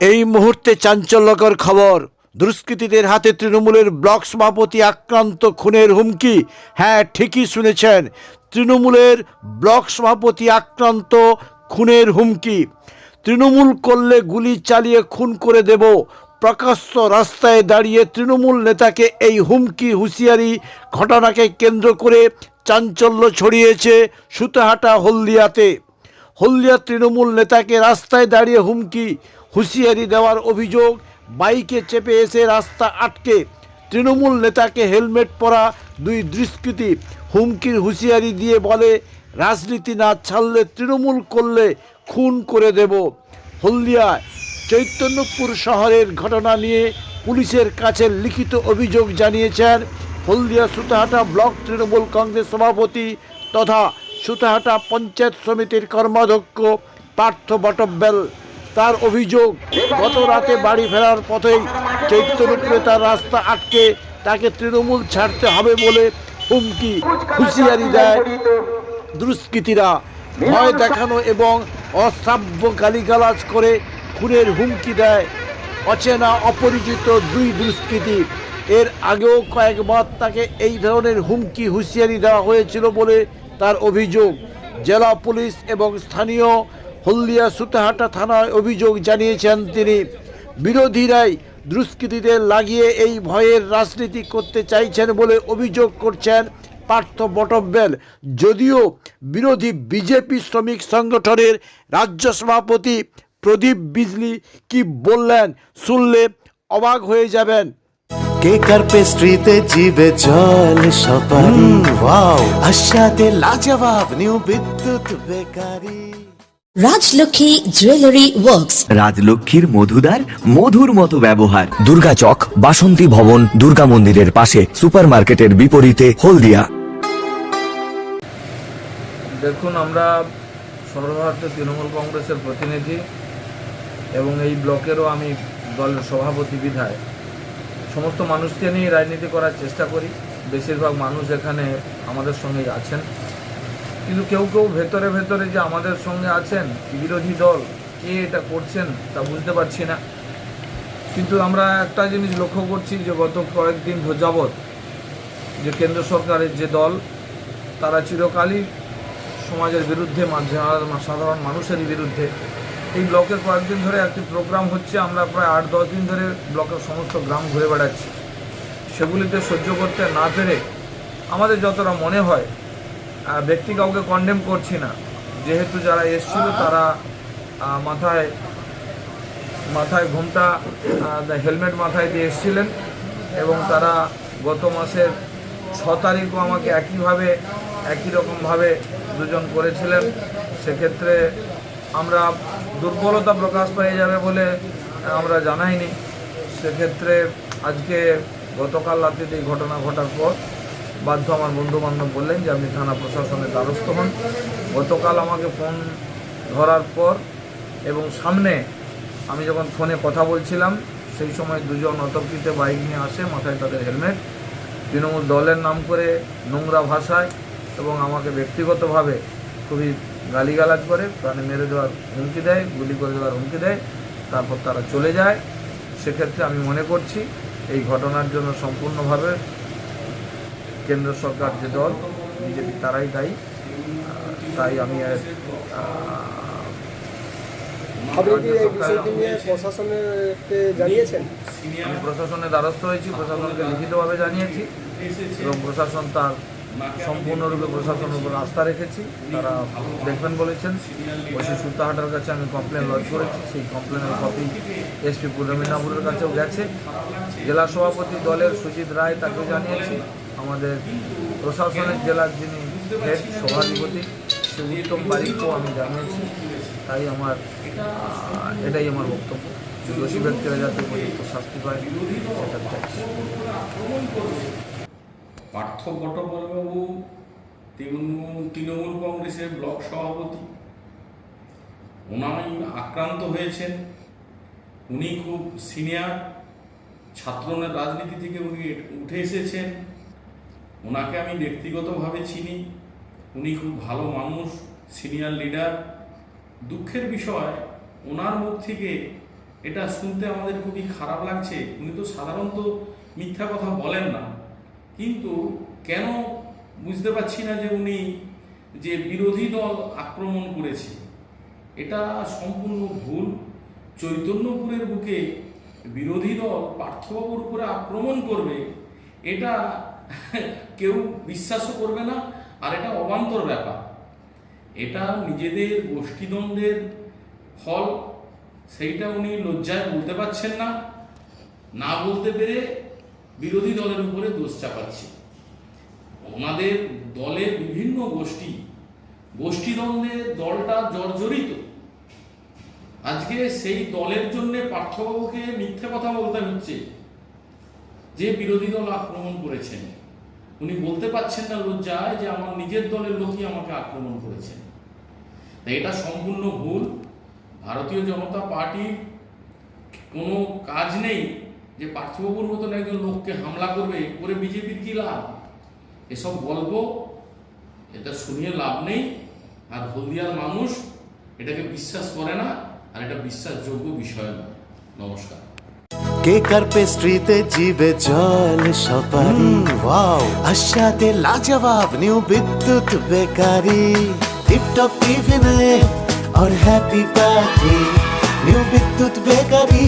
এই মুহূর্তে চাঞ্চল্যকর খবর। দুষ্কৃতীদের হাতে তৃণমূলের ব্লক সভাপতি আক্রান্ত খুনের হুমকি। হ্যাঁ ঠিকই শুনেছেন, তৃণমূলের ব্লক সভাপতি আক্রান্ত খুনের হুমকি। তৃণমূল করলে গুলি চালিয়ে খুন করে দেব। প্রকাশ্য রাস্তায় দাঁড়িয়ে তৃণমূল নেতাকে এই হুমকি, হুঁশিয়ারি ঘটনাকে কেন্দ্র করে চাঞ্চল্য ছড়িয়েছে সুতাহাটা হলদিয়াতে। হলদিয়া তৃণমূল নেতাকে রাস্তায় দাঁড়িয়ে হুমকি, হুঁশিয়ারি দেওয়ার অভিযোগ, বাইকে চেপে এসে রাস্তা আটকে তৃণমূল নেতাকে হেলমেট পরা দুই দুষ্কৃতী হুমকির হুঁশিয়ারি দিয়ে বলে, রাজনীতি না ছাড়লে তৃণমূল করলে খুন করে দেব। হলদিয়ায় চৈতন্যপুর শহরের ঘটনা নিয়ে পুলিশের কাছে লিখিত অভিযোগ জানিয়েছেন হলদিয়া সুতাহাটা ব্লক তৃণমূল কংগ্রেস সভাপতি তথা সুতাহাটা পঞ্চায়েত সমিতির কর্মাধ্যক্ষ পার্থ বটব্বেল তার অভিযোগ গত রাতে বাড়ি ফেরার পথেই চৈতন্যপুরে তার রাস্তা আটকে তাকে তৃণমূল ছাড়তে হবে বলে হুমকি হুঁশিয়ারি দেয় দুষ্কৃতীরা। ভয় দেখানো এবং অশ্রাব্য গালিগালাজ করে খুনের হুমকি দেয় অচেনা অপরিচিত দুই দুষ্কৃতী। এর আগেও কয়েকবার তাকে এই ধরনের হুমকি হুঁশিয়ারি দেওয়া হয়েছিল বলে তার অভিযোগ। জেলা পুলিশ এবং স্থানীয় হলদিয়া সুতাহাটা থানায় অভিযোগ জানিয়েছেন তিনি। বিরোধীরাই দুষ্কৃতীদের লাগিয়ে এই ভয়ের রাজনীতি করতে চাইছেন বলে অভিযোগ করছেন পার্থ বটব্বেল। যদিও বিরোধী বিজেপি শ্রমিক সংগঠনের রাজ্য সভাপতি প্রদীপ বিজলি কি বললেন শুনলে অবাক হয়ে যাবেন। কেক আর পেস্ট্রিতে জিবে জল সপারি? ওয়াও। আশাতে লাজবাব new Bidyut bakery. Rajlakshmi jewellery works. রাজলক্ষ্মীর মধুদার মধুর মতো ব্যবহার। দুর্গা চক বাসন্তী ভবন দুর্গা মন্দিরের পাশে সুপারমার্কেটের বিপরীতে হলদিয়া। দেখুন আমরা সর্বভারতীয় তৃণমূল কংগ্রেসের প্রতিনিধি এবং এই ব্লকেরও আমি দলের সভাপতি বিধায় সমস্ত মানুষকে নিয়ে রাজনীতি করার চেষ্টা করি। বেশিরভাগ মানুষ এখানে আমাদের সঙ্গেই আছেন। কিন্তু কেউ কেউ ভেতরে ভেতরে যে আমাদের সঙ্গে আছেন, বিরোধী দল, কে এটা করছেন তা বুঝতে পারছি না। কিন্তু আমরা একটা জিনিস লক্ষ্য করছি যে গত কয়েকদিন যাবৎ যে কেন্দ্র সরকারের যে দল, তারা চিরকালই সমাজের বিরুদ্ধে সাধারণ মানুষের বিরুদ্ধে এই ব্লকের কয়েকদিন ধরে একটি প্রোগ্রাম হচ্ছে, আমরা প্রায় আট, দশ দিন ধরে ব্লকের সমস্ত গ্রাম ঘুরে বেড়াচ্ছি। সেগুলিতে সহ্য করতে না পেরে আমাদের যতটা মনে হয় ব্যক্তি কাউকে কন্ডেম করছি না। যেহেতু যারা এসছিল, তারা মাথায় মাথায় ঘুমটা হেলমেট মাথায় দিয়ে এসেছিলেন এবং তারা গত মাসের ছ তারিখও আমাকে একইভাবে, একই রকমভাবে দুজন করেছিলেন। সেক্ষেত্রে আমরা দুর্বলতা প্রকাশ পেয়ে যাবে বলে আমরা জানাইনি। সেক্ষেত্রে আজকে গতকাল রাত্রিতে এই ঘটনা ঘটার পর বাধ্য আমার বন্ধু বান্ধব বললেন যে আপনি থানা প্রশাসনের দ্বারস্থ হন। গতকাল আমাকে ফোন ধরার পর এবং সামনে আমি যখন ফোনে কথা বলছিলাম, সেই সময় দুজন অতর্কিতে বাইক নিয়ে আসে, মাথায় তাদের হেলমেট। তৃণমূল দলের নাম করে নোংরা ভাষায় এবং আমাকে ব্যক্তিগতভাবে খুবই গালিগালাজ করে প্রাণে মেরে দেওয়ার হুমকি দেয় গুলি করে দেওয়ার হুমকি দেয় তারপর তারা চলে যায়। সেক্ষেত্রে আমি মনে করছি এই ঘটনার জন্য সম্পূর্ণভাবে কেন্দ্র সরকার যে দল বিজেপি তারাই দায়ী। তাই আমি এর, জানিয়েছেন? আমি প্রশাসনের দ্বারস্থ হয়েছি প্রশাসনকে লিখিতভাবে জানিয়েছি এবং প্রশাসন তার সম্পূর্ণরূপে প্রশাসনের উপর আস্থা রেখেছি। তারা দেখবেন বলেছেন ওসি সুতাহাটার কাছে আমি কমপ্লেন লজ করেছি। সেই কমপ্লেনের কপি এসপি পূর্ণমিনাপুরের কাছেও গেছে। জেলা সভাপতি দলের সুজিত রায় তাকেও জানিয়েছি। আমাদের প্রশাসনের জেলার যিনি হেড সভাধিপতি, সে উত্তম আমি জানিয়েছি। তাই আমার এটাই আমার বক্তব্য। দোষী ব্যক্তিরা যাতে উপযুক্ত শাস্তি পায়, সেটা চাইছি। পার্থ বটবলবাবু তৃণমূল তৃণমূল কংগ্রেসের ব্লক সভাপতি। ওনাই আক্রান্ত হয়েছেন। উনি খুব সিনিয়র। ছাত্রনের রাজনীতি থেকে উনি উঠে এসেছেন। ওনাকে আমি ব্যক্তিগতভাবে চিনি। উনি খুব ভালো মানুষ, সিনিয়র লিডার। দুঃখের বিষয়, ওনার মুখ থেকে এটা শুনতে আমাদের খুবই খারাপ লাগছে। উনি তো সাধারণত মিথ্যা কথা বলেন না। কিন্তু কেন বুঝতে পারছি না যে উনি যে বিরোধী দল আক্রমণ করেছে, এটা সম্পূর্ণ ভুল। চৈতন্যপুরের বুকে বিরোধী দল পার্থবাবুর উপরে আক্রমণ করবে, এটা কেউ বিশ্বাসও করবে না, আর এটা অবান্তর ব্যাপার। এটা নিজেদের গোষ্ঠীদ্বন্দ্বের ফল, সেইটা উনি লজ্জায় বলতে পারছেন না। না বলতে পেরে বিরোধী দলের উপরে দোষ চাপাচ্ছে। আমাদের দলের বিভিন্ন গোষ্ঠী, গোষ্ঠীদ্বন্দ্বে দলটা জর্জরিত। আজকে সেই দলের জন্য পার্থবাবুকে মিথ্যে কথা বলতে হচ্ছে। যে বিরোধী দল আক্রমণ করেছেন। উনি বলতে পারছেন না লজ্জায় যে আমার নিজের দলের লোকই আমাকে আক্রমণ করেছেন। তাই এটা সম্পূর্ণ ভুল। ভারতীয় জনতা পার্টির কোনো কাজ নেই যে পার্থবাবুর মতন একজন লোককে হামলা করবে করে বিজেপির কি লাভ এসব গল্প এটা শুনিয়ে লাভ নেই আর হলদিয়ার মানুষ এটাকে বিশ্বাস করে না আর এটা বিশ্বাসযোগ্য বিষয় না নমস্কার কেক আর পেস্ট্রিতে জিবে জল সপারি ওয়াও আশাতে লাজবাব নিউ বিদ্যুৎ বেকারি টিপটপ টিফিনে और happy party new Bidyut bakery